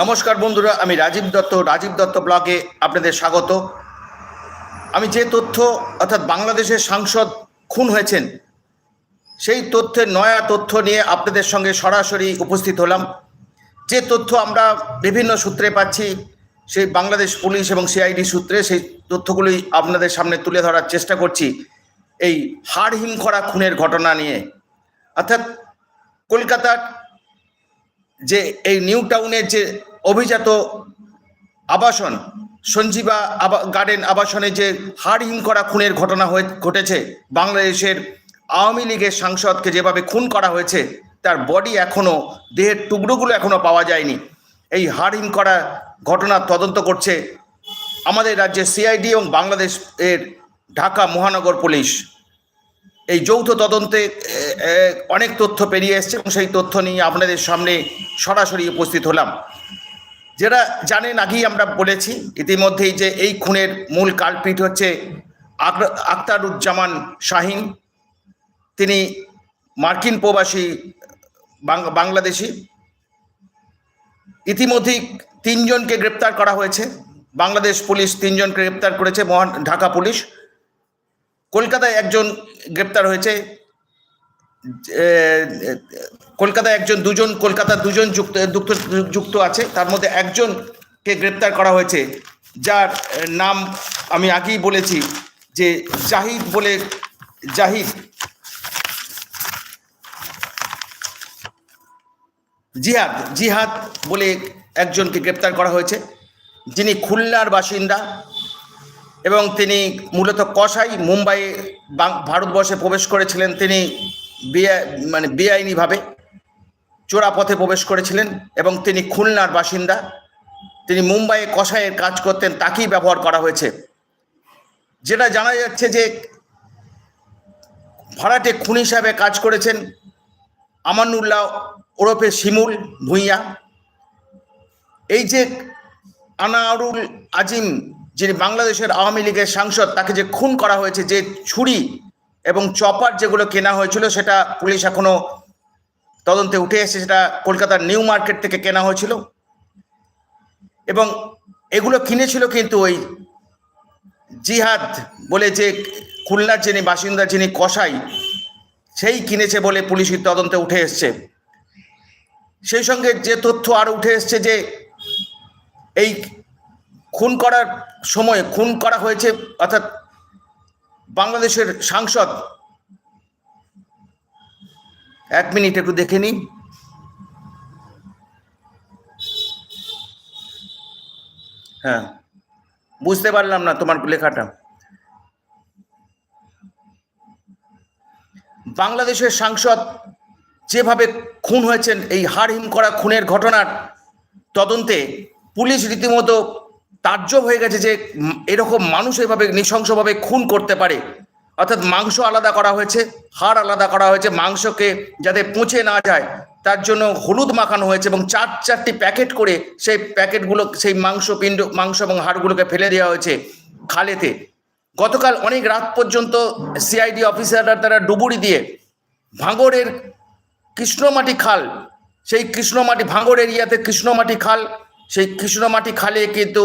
নমস্কার বন্ধুরা, আমি রাজীব দত্ত রাজীব দত্ত ব্লগে আপনাদের স্বাগত। আমি যে তথ্য, অর্থাৎ বাংলাদেশের সাংসদ খুন হয়েছেন, সেই তথ্যের নয়া তথ্য নিয়ে আপনাদের সঙ্গে সরাসরি উপস্থিত হলাম। যে তথ্য আমরা বিভিন্ন সূত্রে পাচ্ছি, সেই বাংলাদেশ পুলিশ এবং সিআইডি সূত্রে, সেই তথ্যগুলি আপনাদের সামনে তুলে ধরার চেষ্টা করছি, এই হাড় হিম করা খুনের ঘটনা নিয়ে। অর্থাৎ কলকাতার যে এই নিউ টাউনের যে অভিজাত আবাসন, সঞ্জীবা গার্ডেন আবাসনে যে হাড়হিম করা খুনের ঘটনা হয়ে ঘটেছে, বাংলাদেশের আওয়ামী লীগের সাংসদকে যেভাবে খুন করা হয়েছে, তার বডি এখনও দেহের টুকরোগুলো এখনও পাওয়া যায়নি। এই হাড়হিম করা ঘটনার তদন্ত করছে আমাদের রাজ্যের সিআইডি এবং বাংলাদেশ এর ঢাকা মহানগর পুলিশ। এই যৌথ তদন্তে অনেক তথ্য পেরিয়ে এসছে এবং সেই তথ্য নিয়ে আপনাদের সামনে সরাসরি উপস্থিত হলাম। যেটা জানেন, আগেই আমরা বলেছি, ইতিমধ্যেই যে এই খুনের মূল কালপিট হচ্ছে আখতারুজ্জামান শাহিন। তিনি মার্কিন প্রবাসী বাংলাদেশি। ইতিমধ্যেই তিনজনকে গ্রেপ্তার করা হয়েছে। বাংলাদেশ পুলিশ তিনজনকে গ্রেপ্তার করেছে, মহান ঢাকা পুলিশ। কলকাতায় একজন গ্রেপ্তার হয়েছে কলকাতায় একজন, দুজন, কলকাতার দুজন যুক্ত যুক্ত আছে, তার মধ্যে একজনকে গ্রেপ্তার করা হয়েছে, যার নাম আমি আগেই বলেছি যে জাহিদ বলে, জাহিদ। জিহাদ জিহাদ বলে একজনকে গ্রেপ্তার করা হয়েছে, যিনি খুলনার বাসিন্দা। এবং তিনি মূলত কসাই মুম্বাইয়ে বাং- ভারতবর্ষে প্রবেশ করেছিলেন। তিনি মানে বেআইনিভাবে চোরা পথে প্রবেশ করেছিলেন এবং তিনি খুলনার বাসিন্দা। তিনি মুম্বাইয়ে কসাইয়ের কাজ করতেন, তাকেই ব্যবহার করা হয়েছে। যেটা জানা যাচ্ছে যে ভাড়াটে খুন হিসাবে কাজ করেছেন আমানুল্লাহ ওরফে শিমুল ভূঁইয়া। এই যে আনারুল আজিম যিনি বাংলাদেশের আওয়ামী লীগের সাংসদ, তাকে যে খুন করা হয়েছে, যে ছুরি এবং চপার যেগুলো কেনা হয়েছিল, সেটা পুলিশ এখনও তদন্তে উঠে এসেছে, সেটা কলকাতার নিউ মার্কেট থেকে কেনা হয়েছিল। এবং এগুলো কিনেছিল কিন্তু ওই জিহাদ বলে যে খুলনার যিনি বাসিন্দা, যিনি কসাই, সেই কিনেছে বলে পুলিশের তদন্তে উঠে এসছে। সেই সঙ্গে যে তথ্য আরও উঠে এসছে যে এই খুন করার সময় খুন করা হয়েছে, অর্থাৎ বাংলাদেশের সাংসদ। এক মিনিট একটু দেখে নিই। হ্যাঁ বুঝতে পারলাম না তোমার লেখাটা। বাংলাদেশের সাংসদ যেভাবে খুন হয়েছেন, এই হাড়হিম করা খুনের ঘটনার তদন্তে পুলিশ রীতিমতো তাজ্জব হয়ে গেছে যে এরকম মানুষ এভাবে নৃশংসভাবে খুন করতে পারে। অর্থাৎ মাংস আলাদা করা হয়েছে, হাড় আলাদা করা হয়েছে, মাংসকে যাতে পচে না যায়, তার জন্য হলুদ মাখানো হয়েছে এবং চার চারটি প্যাকেট করে সেই প্যাকেটগুলো, সেই মাংস পিণ্ড, মাংস এবং হাড়গুলোকে ফেলে দেওয়া হয়েছে খালেতে। গতকাল অনেক রাত পর্যন্ত সিআইডি অফিসাররা তারা ডুবুরি দিয়ে ভাঙড়ের কৃষ্ণমাটি খাল, সেই কৃষ্ণমাটি ভাঙড় এরিয়াতে কৃষ্ণমাটি খাল সেই কৃষ্ণমাটি খালে কিন্তু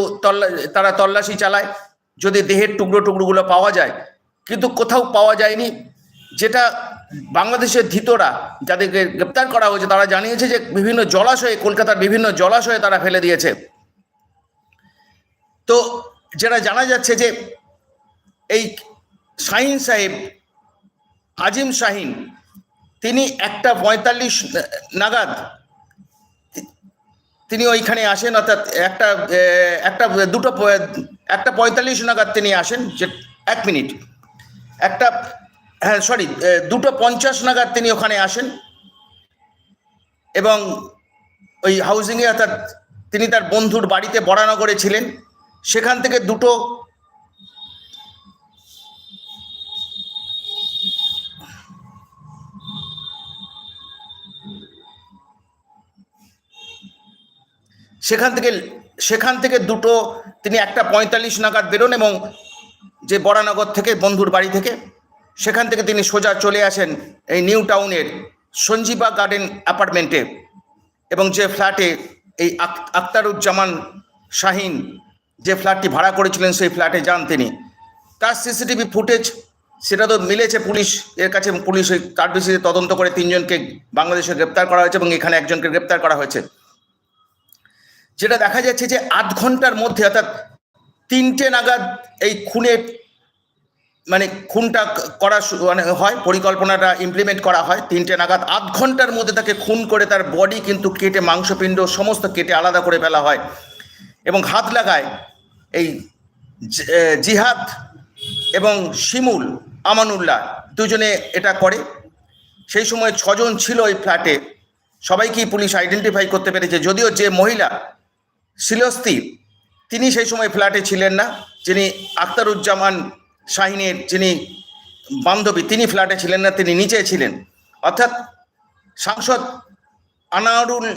তারা তল্লাশি চালায়। যদি দেহের টুকরো টুকরোগুলো পাওয়া যায়, কিন্তু কোথাও পাওয়া যায়নি। যেটা বাংলাদেশের ধৃতরা যাদেরকে গ্রেপ্তার করা হয়েছে, তারা জানিয়েছে যে বিভিন্ন জলাশয়ে, কলকাতার বিভিন্ন জলাশয়ে তারা ফেলে দিয়েছে। তো যেটা জানা যাচ্ছে যে এই শাহিন সাহেব, আজিম শাহিন, তিনি একটা পঁয়তাল্লিশ নাগাদ তিনি ওইখানে আসেন, অর্থাৎ একটা একটা, দুটো একটা পঁয়তাল্লিশ নাগাদ তিনি আসেন, যে, এক মিনিট। একটা হ্যাঁ সরি দুটো পঞ্চাশ নাগাদ তিনি ওখানে আসেন এবং ওই হাউজিংয়ে অর্থাৎ তিনি তার বন্ধুর বাড়িতে বরানগরে ছিলেন। সেখান থেকে দুটো সেখান থেকে সেখান থেকে দুটো, তিনি একটা পঁয়তাল্লিশ নাগাদ বেরোন এবং যে বরানগর থেকে, বন্ধুর বাড়ি থেকে, সেখান থেকে তিনি সোজা চলে আসেন এই নিউ টাউনের সঞ্জীবা গার্ডেন অ্যাপার্টমেন্টে এবং যে ফ্ল্যাটে এই আক- আক্তারুজ্জামান শাহিন যে ফ্ল্যাটটি ভাড়া করেছিলেন, সেই ফ্ল্যাটে যান তিনি। তার সিসিটিভি ফুটেজ, সেটা তো মিলেছে পুলিশ, এর কাছে পুলিশ তার বেশি তদন্ত করে তিনজনকে বাংলাদেশে গ্রেপ্তার করা হয়েছে এবং এখানে একজনকে গ্রেপ্তার করা হয়েছে। যেটা দেখা যাচ্ছে যে আধ ঘণ্টার মধ্যে, অর্থাৎ তিনটে নাগাদ এই খুনের মানে খুনটা করা মানে হয়, পরিকল্পনাটা ইমপ্লিমেন্ট করা হয়, তিনটে নাগাদ আধ ঘণ্টার মধ্যে তাকে খুন করে তার বডি কিন্তু কেটে, মাংসপিণ্ড সমস্ত কেটে আলাদা করে ফেলা হয় এবং হাত লাগায় এই জিহাদ এবং শিমুল, আমানুল্লাহ দুজনে এটা করে। সেই সময় ছজন ছিল ওই ফ্ল্যাটে সবাইকেই পুলিশ আইডেন্টিফাই করতে পেরেছে। যদিও যে মহিলা শিলস্তি তিনি সেই সময় ফ্ল্যাটে ছিলেন না। যিনি আখতারুজ্জামান শাহিনের যিনি বান্ধবী, তিনি ফ্ল্যাটে ছিলেন না, তিনি নিচে ছিলেন। অর্থাৎ সাংসদ আনারুল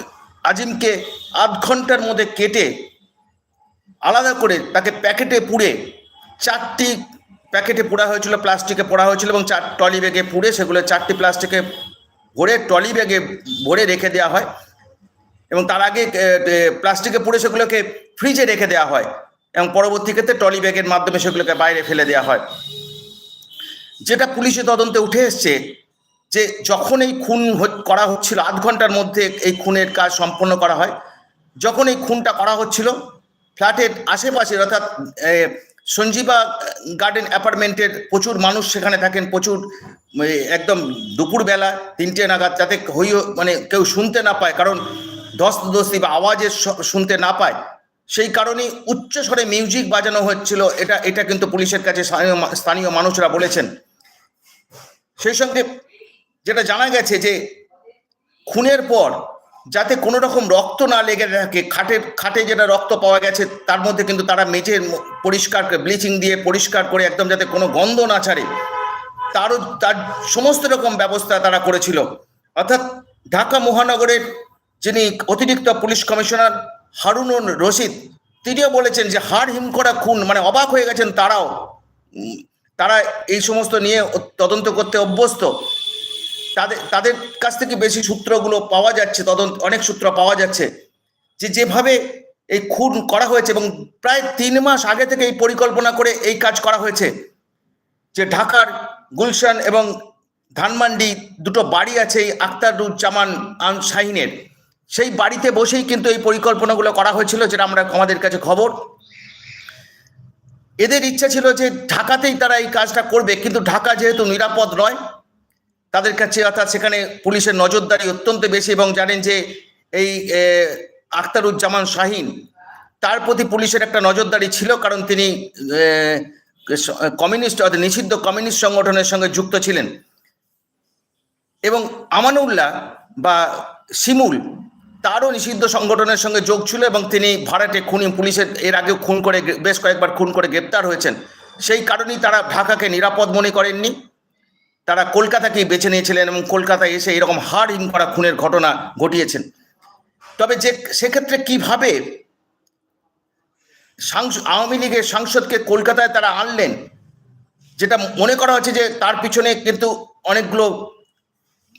আজিমকে আধ ঘণ্টার মধ্যে কেটে আলাদা করে তাকে প্যাকেটে পুড়ে চারটি প্যাকেটে পোড়া হয়েছিল, প্লাস্টিকে পোড়া হয়েছিল এবং চার টলি ব্যাগে পুড়ে সেগুলো চারটি প্লাস্টিকে ভরে টলি ব্যাগে ভরে রেখে দেওয়া হয়। এবং তার আগে প্লাস্টিকে পুড়ে সেগুলোকে ফ্রিজে রেখে দেওয়া হয় এবং পরবর্তী ক্ষেত্রে টলি ব্যাগের মাধ্যমে সেগুলোকে বাইরে ফেলে দেওয়া হয়। যেটা পুলিশি তদন্তে উঠে এসছে যে যখন এই খুন করা হচ্ছিল, আধ ঘণ্টার মধ্যে এই খুনের কাজ সম্পন্ন করা হয়, যখন এই খুনটা করা হচ্ছিল, ফ্ল্যাটের আশেপাশে অর্থাৎ সঞ্জীবা গার্ডেন অ্যাপার্টমেন্টের প্রচুর মানুষ সেখানে থাকেন, প্রচুর একদম দুপুরবেলা তিনটে নাগাদ যাতে হই মানে কেউ শুনতে না পায়। কারণ ধস্ত বা আওয়াজের শুনতে না পায়, সেই কারণেই উচ্চ স্বরে মিউজিক বাজানো হচ্ছিল। এটা এটা কিন্তু পুলিশের কাছে স্থানীয় মানুষরা বলেছেন। সেই সঙ্গে যেটা জানা গেছে যে, খুনের পর যাতে কোনো রকম রক্ত না লেগে থাকে, খাটের, খাটে যেটা রক্ত পাওয়া গেছে, তার মধ্যে কিন্তু তারা মেঝে পরিষ্কার ব্লিচিং দিয়ে পরিষ্কার করে একদম যাতে কোনো গন্ধ না ছাড়ে, তারও, তার সমস্ত রকম ব্যবস্থা তারা করেছিল। অর্থাৎ ঢাকা মহানগরের যিনি অতিরিক্ত পুলিশ কমিশনার হারুনুর রশিদ, তিনিও বলেছেন যে হাড় হিম করা খুন মানে অবাক হয়ে গেছেন তারাও। তারা এই সমস্ত নিয়ে তদন্ত করতে অভ্যস্ত। তাদের তাদের কাছ থেকে বেশি সূত্রগুলো পাওয়া যাচ্ছে, তদন্ত, অনেক সূত্র পাওয়া যাচ্ছে। যে যেভাবে এই খুন করা হয়েছে এবং প্রায় তিন মাস আগে থেকে এই পরিকল্পনা করে এই কাজ করা হয়েছে, যে ঢাকার গুলশান এবং ধানমান্ডি দুটো বাড়ি আছে এই আখতারুজ্জামান আন শাহিনের। সেই বাড়িতে বসেই কিন্তু এই পরিকল্পনাগুলো করা হয়েছিল, যেটা আমরা আমাদের কাছে খবর। এদের ইচ্ছা ছিল যে ঢাকাতেই তারা এই কাজটা করবে, কিন্তু ঢাকা যেহেতু নিরাপদ নয়, তাদের কাছে অর্থাৎ সেখানে পুলিশের নজরদারি অত্যন্ত বেশি এবং জানেন যে এই আখতারুজ্জামান শাহিন, তার প্রতি পুলিশের একটা নজরদারি ছিল, কারণ তিনি কমিউনিস্ট অর্থাৎ নিষিদ্ধ কমিউনিস্ট সংগঠনের সঙ্গে যুক্ত ছিলেন। এবং আমানুল্লাহ বা শিমুল তারও নিষিদ্ধ সংগঠনের সঙ্গে যোগ ছিল এবং তিনি ভাড়াটে খুনি পুলিশের, এর আগেও খুন করে বেশ কয়েকবার খুন করে গ্রেপ্তার হয়েছেন। সেই কারণেই তারা ঢাকাকে নিরাপদ মনে করেননি। তারা কলকাতাকেই বেছে নিয়েছিলেন এবং কলকাতায় এসে এরকম হাড় হিম করা খুনের ঘটনা ঘটিয়েছেন। তবে যে, সেক্ষেত্রে কীভাবে আওয়ামী লীগের সাংসদকে কলকাতায় তারা আনলেন, যেটা মনে করা হচ্ছে যে তার পিছনে কিন্তু অনেকগুলো,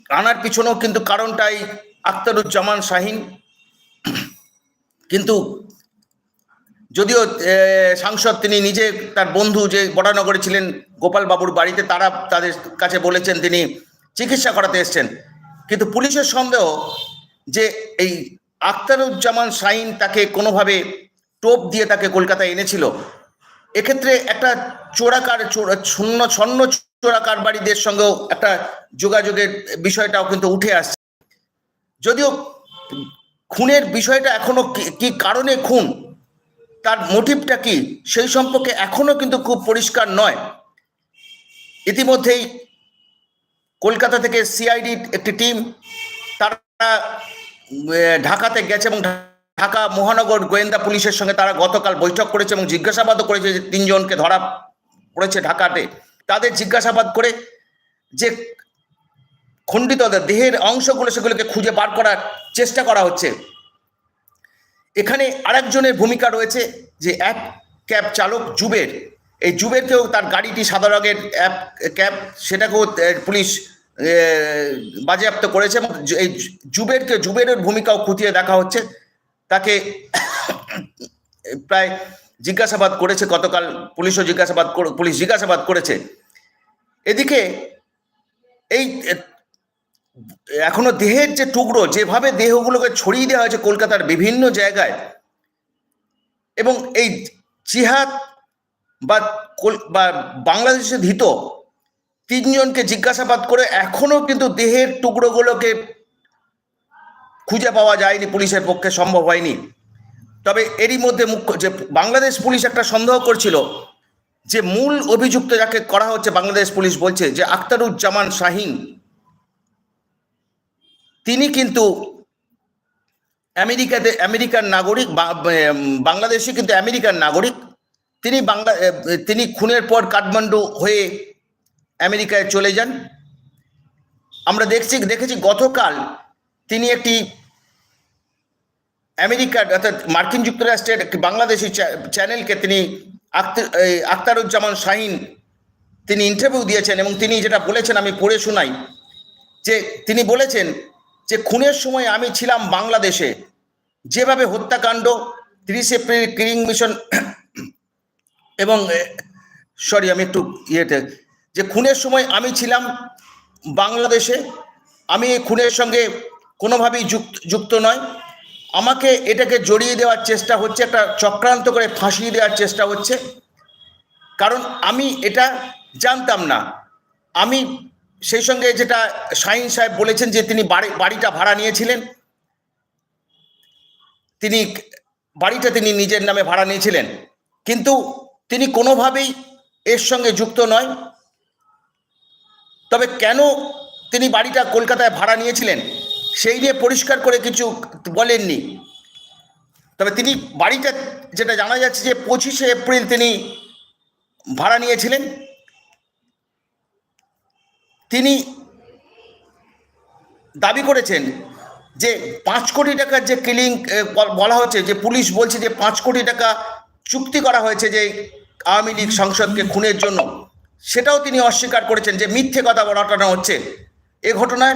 আনার পিছনেও কিন্তু কারণটাই আখতারুজ্জামান শাহিন। কিন্তু যদিও সাংসদ তিনি নিজে তার বন্ধু যে বড়ানগরে ছিলেন গোপালবাবুর বাড়িতে, তারা তাদের কাছে বলেছেন তিনি চিকিৎসা করাতে এসছেন। কিন্তু পুলিশের সন্দেহ যে এই আখতারুজ্জামান শাহিন তাকে কোনোভাবে টোপ দিয়ে তাকে কলকাতায় এনেছিল। এক্ষেত্রে একটা চোরাকার, চোরা- ছন্ন ছন্ন চোরাকার বাড়িদের সঙ্গেও একটা যোগাযোগের বিষয়টাও কিন্তু উঠে আসছে। যদিও খুনের বিষয়টা এখনও কি- কারণে খুন, তার মোটিভটা কি, সেই সম্পর্কে এখনও কিন্তু খুব পরিষ্কার নয়। ইতিমধ্যেই কলকাতা থেকে সিআইডির একটি টিম তারা ঢাকাতে গেছে এবং ঢাকা মহানগর গোয়েন্দা পুলিশের সঙ্গে তারা গতকাল বৈঠক করেছে এবং জিজ্ঞাসাবাদও করেছে যে তিনজনকে ধরা পড়েছে ঢাকাতে। তাদের জিজ্ঞাসাবাদ করে যে খণ্ডিত দেহের অংশগুলো সেগুলোকে খুঁজে বার করার চেষ্টা করা হচ্ছে। এখানে আরেকজনের ভূমিকা রয়েছে যে এক ক্যাব চালক জুবের। এই জুবেরকেও তার গাড়িটি সাদা রঙের অ্যাপ, ক্যাব, সেটাকেও পুলিশ বাজেয়াপ্ত করেছে এবং এই জুবেরকে, জুবেরের ভূমিকাও খুঁটিয়ে দেখা হচ্ছে। তাকে প্রায় জিজ্ঞাসাবাদ করেছে, গতকাল পুলিশও জিজ্ঞাসাবাদ পুলিশ জিজ্ঞাসাবাদ করেছে। এদিকে এই এখনও দেহের যে টুকরো, যেভাবে দেহগুলোকে ছড়িয়ে দেওয়া হয়েছে কলকাতার বিভিন্ন জায়গায়, এবং এই জিহাদ বা বা বাংলাদেশে ধৃত তিনজনকে জিজ্ঞাসাবাদ করে এখনও কিন্তু দেহের টুকরোগুলোকে খুঁজে পাওয়া যায়নি, পুলিশের পক্ষে সম্ভব হয়নি। তবে এরই মধ্যে মুখ্য, যে বাংলাদেশ পুলিশ একটা সন্দেহ করছিল যে মূল অভিযুক্ত যাকে করা হচ্ছে বাংলাদেশ পুলিশ বলছে যে আখতারুজ্জামান শাহিন তিনি কিন্তু আমেরিকাতে, আমেরিকার নাগরিক বাংলাদেশি কিন্তু আমেরিকার নাগরিক। তিনি বাংলা তিনি খুনের পর কাঠমান্ডু হয়ে আমেরিকায় চলে যান। আমরা দেখছি, দেখেছি গতকাল তিনি একটি আমেরিকার, অর্থাৎ মার্কিন যুক্তরাষ্ট্রের বাংলাদেশি চ্যানেলকে তিনি আখতার আখতারুজ্জামান শাহিন তিনি ইন্টারভিউ দিয়েছেন এবং তিনি যেটা বলেছেন আমি পড়ে শোনাই যে তিনি বলেছেন যে খুনের সময় আমি ছিলাম বাংলাদেশে, যেভাবে হত্যাকাণ্ড, তিরিশ এপ্রিল কিলিং মিশন এবং সরি আমি একটু ইয়েতে, যে খুনের সময় আমি ছিলাম বাংলাদেশে, আমি এই খুনের সঙ্গে কোনোভাবেই যুক্ত যুক্ত নয়। আমাকে এটাকে জড়িয়ে দেওয়ার চেষ্টা হচ্ছে, একটা চক্রান্ত করে ফাঁসিয়ে দেওয়ার চেষ্টা হচ্ছে। কারণ আমি এটা জানতাম না। আমি সেই সঙ্গে যেটা শাহিন সাহেব বলেছেন যে তিনি বাড়ি, বাড়িটা ভাড়া নিয়েছিলেন। তিনি বাড়িটা তিনি নিজের নামে ভাড়া নিয়েছিলেন। কিন্তু তিনি কোনোভাবেই এর সঙ্গে যুক্ত নয়। তবে কেন তিনি বাড়িটা কলকাতায় ভাড়া নিয়েছিলেন, সেই নিয়ে পরিষ্কার করে কিছু বলেননি। তবে তিনি বাড়িটা যেটা জানা যাচ্ছে যে পঁচিশে এপ্রিল তিনি ভাড়া নিয়েছিলেন। তিনি দাবি করেছেন যে পাঁচ কোটি টাকার যে কিলিং বলা হচ্ছে যে পুলিশ বলছে যে পাঁচ কোটি টাকা চুক্তি করা হয়েছে যে আওয়ামী লীগ সংসদকে খুনের জন্য। সেটাও তিনি অস্বীকার করেছেন যে মিথ্যে কথা রটানো হচ্ছে। এ ঘটনায়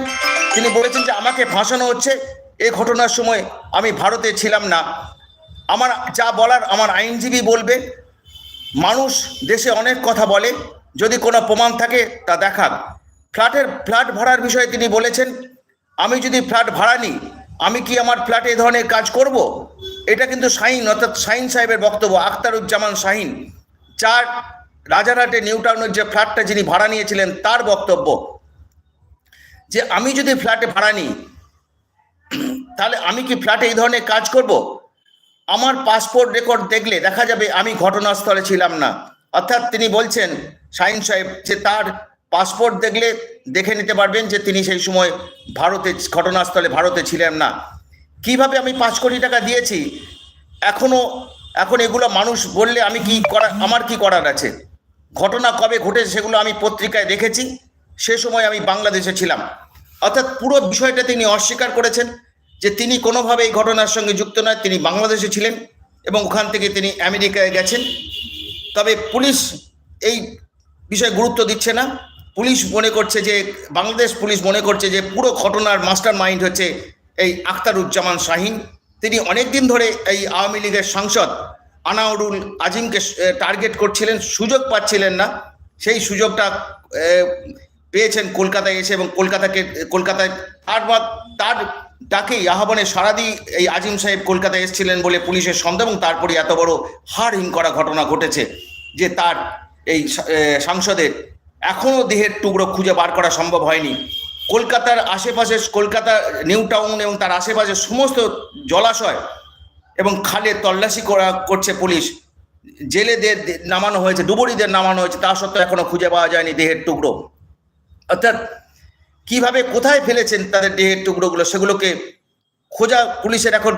তিনি বলেছেন যে আমাকে ফাঁসানো হচ্ছে। এ ঘটনার সময় আমি ভারতে ছিলাম না। আমার যা বলার আমার আইনজীবী বলবে। মানুষ দেশে অনেক কথা বলে। যদি কোনো প্রমাণ থাকে তা দেখাক। ফ্ল্যাটের, ফ্ল্যাট ভাড়ার বিষয়ে তিনি বলেছেন, আমি যদি ফ্ল্যাট ভাড়া নিই, আমি কি আমার ফ্ল্যাটে এ ধরনের কাজ করব? এটা কিন্তু শাহিন, অর্থাৎ শাহিন সাহেবের বক্তব্য, আখতারুজ্জামান শাহিন। যার রাজারহাটে নিউ টাউনের যে ফ্ল্যাটটা যিনি ভাড়া নিয়েছিলেন, তার বক্তব্য যে, আমি যদি ফ্ল্যাটে ভাড়া নিই, তাহলে আমি কি ফ্ল্যাটে এই ধরনের কাজ করব? আমার পাসপোর্ট রেকর্ড দেখলে দেখা যাবে আমি ঘটনাস্থলে ছিলাম না। অর্থাৎ তিনি বলছেন, শাহিন সাহেব, যে তার পাসপোর্ট দেখলে দেখে নিতে পারবেন যে তিনি সেই সময় ভারতে, ঘটনাস্থলে ভারতে ছিলেন না। কীভাবে আমি পাঁচ কোটি টাকা দিয়েছি? এখনও, এখন এগুলো মানুষ বললে আমি কি করা, আমার কি করার আছে? ঘটনা কবে ঘটেছে সেগুলো আমি পত্রিকায় দেখেছি। সে সময় আমি বাংলাদেশে ছিলাম। অর্থাৎ পুরো বিষয়টা তিনি অস্বীকার করেছেন যে তিনি কোনোভাবে এই ঘটনার সঙ্গে যুক্ত নয়। তিনি বাংলাদেশে ছিলেন এবং ওখান থেকে তিনি আমেরিকায় গেছেন। তবে পুলিশ এই বিষয়ে গুরুত্ব দিচ্ছে না। পুলিশ মনে করছে যে, বাংলাদেশ পুলিশ মনে করছে যে, পুরো ঘটনার মাস্টার মাইন্ড হচ্ছে এই আখতারুজ্জামান শাহিন। তিনি অনেক দিন ধরে এই আওয়ামী লীগের সাংসদ। আনাউরুল আজিমকে টার্গেট করছিলেন, সুযোগ পাচ্ছিলেন না। সেই সুযোগটা পেয়েছেন কলকাতায় এসে এবং কলকাতাকে, কলকাতায় তারপর তার ডাকেই, আহ্বানে সারা দিয়ে এই আজিম সাহেব কলকাতায় এসেছিলেন বলে পুলিশের সন্দেহ এবং তারপরে এত বড় হাড়হীন করা ঘটনা ঘটেছে যে তার এই সাংসদের এখনও দেহের টুকরো খুঁজে বার করা সম্ভব হয়নি। কলকাতার আশেপাশে, কলকাতা, নিউ টাউন এবং তার আশেপাশে সমস্ত জলাশয় এবং খালে তল্লাশি করা, করছে পুলিশ। জেলেদের নামানো হয়েছে ডুবুরিদের নামানো হয়েছে, তা সত্ত্বেও এখনও খুঁজে পাওয়া যায়নি দেহের টুকরো। অর্থাৎ কীভাবে কোথায় ফেলেছেন তাদের দেহের টুকরোগুলো, সেগুলোকে খোঁজা পুলিশের এখন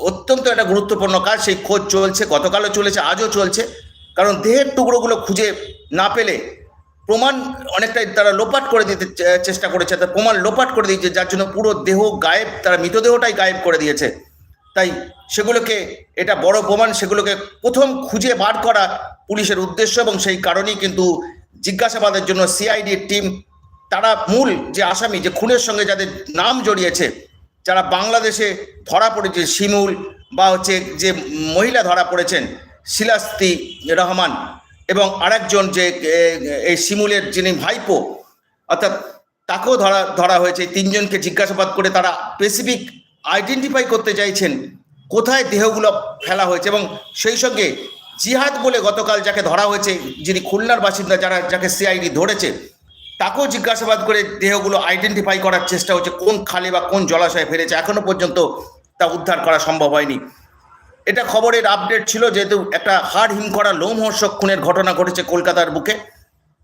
অত্যন্ত একটা গুরুত্বপূর্ণ কাজ। সেই খোঁজ চলছে, গতকালও চলেছে, আজও চলছে। কারণ দেহের টুকরোগুলো খুঁজে না পেলে প্রমাণ অনেকটাই তারা লোপাট করে দিতে চেষ্টা করেছে, তার প্রমাণ লোপাট করে দিয়েছে, যার জন্য পুরো দেহ গায়েব, তারা মৃতদেহটাই গায়েব করে দিয়েছে। তাই সেগুলোকে, এটা বড় প্রমাণ, সেগুলোকে প্রথম খুঁজে বার করা পুলিশের উদ্দেশ্য এবং সেই কারণেই কিন্তু জিজ্ঞাসাবাদের জন্য সিআইডির টিম তারা মূল যে আসামি, যে খুনের সঙ্গে যাদের নাম জড়িয়েছে, যারা বাংলাদেশে ধরা পড়েছে, শিমুল বা হচ্ছে যে মহিলা ধরা পড়েছেন, শিলাস্তি রহমান এবং আরেকজন যে এই শিমুলের যিনি ভাইপো, অর্থাৎ তাকেও ধরা ধরা হয়েছে তিনজনকে জিজ্ঞাসাবাদ করে তারা স্পেসিফিক আইডেন্টিফাই করতে চাইছেন কোথায় দেহগুলো ফেলা হয়েছে এবং সেই সঙ্গে জিহাদ বলে গতকাল যাকে ধরা হয়েছে, যিনি খুলনার বাসিন্দা যারা, যাকে সিআইডি ধরেছে, তাকেও জিজ্ঞাসাবাদ করে দেহগুলো আইডেন্টিফাই করার চেষ্টা হচ্ছে, কোন খালে বা কোন জলাশয়ে ফেলেছে, এখনও পর্যন্ত তা উদ্ধার করা সম্ভব হয়নি। এটা খবরের আপডেট ছিল যেহেতু একটা হাড় হিম করা লোমহর্ষক খুনের ঘটনা ঘটেছে কলকাতার বুকে।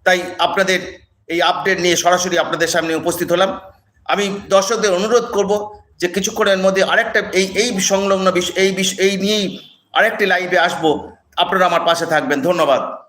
তাই আপনাদের এই আপডেট নিয়ে সরাসরি আপনাদের সামনে উপস্থিত হলাম। আমি দর্শকদের অনুরোধ করব যে কিছুক্ষণের মধ্যে আরেকটা এই এই সংলগ্ন বিষ, এই এই নিয়েই আরেকটি লাইভে আসব। আপনারা আমার পাশে থাকবেন। ধন্যবাদ।